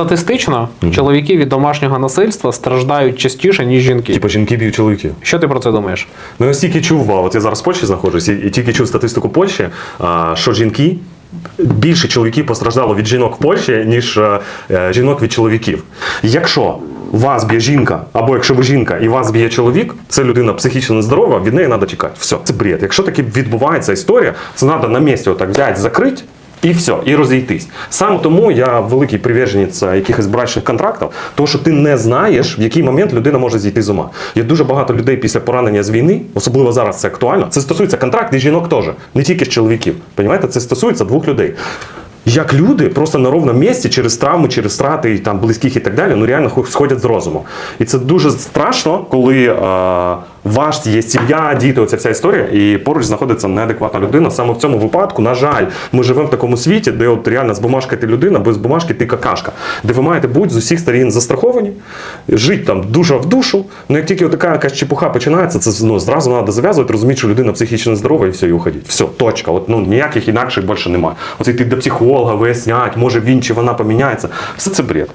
Статистично чоловіки від домашнього насильства страждають частіше, ніж жінки. Типу жінки б'ють чоловіків. Що ти про це думаєш? Ну, я стільки чув, от я зараз в Польщі знаходжусь, і, і тільки чув статистику Польщі, а, що жінки. Більше чоловіків постраждало від жінок в Польщі, ніж е, е, жінок від чоловіків. Якщо вас б'є жінка, або якщо ви жінка і вас б'є чоловік, це людина психічно нездорова, від неї треба тікати. Все, це бред. Якщо таки відбувається історія, це треба на місці отак взяти, закрити. І все, і розійтись. Саме тому я великий приверженець е, якихось брачних контрактів, тому що ти не знаєш, в який момент людина може зійти з ума. Є дуже багато людей після поранення з війни, особливо зараз це актуально. Це стосується контрактів і жінок теж, не тільки з чоловіків. Понімаєте, це стосується двох людей. Як люди просто на ровному місці через травми, через страти там близьких і так далі, ну реально хо- сходять з розуму. І це дуже страшно, коли е, ваш є сім'я, діти, оця вся історія, і поруч знаходиться неадекватна людина. Саме в цьому випадку, на жаль, ми живемо в такому світі, де от реально з бумажки ти людина, без бумажки ти какашка, де ви маєте бути з усіх сторін застраховані, жити там душа в душу. Ну як тільки така якась чепуха починається, це ну, зразу треба зав'язувати, розуміти, що людина психічно здорова і все, і уходіть. Все, точка. От, ну, ніяких інакших більше немає. Оце йти до психолога, вияснять, може він чи вона поміняється. Все це бред.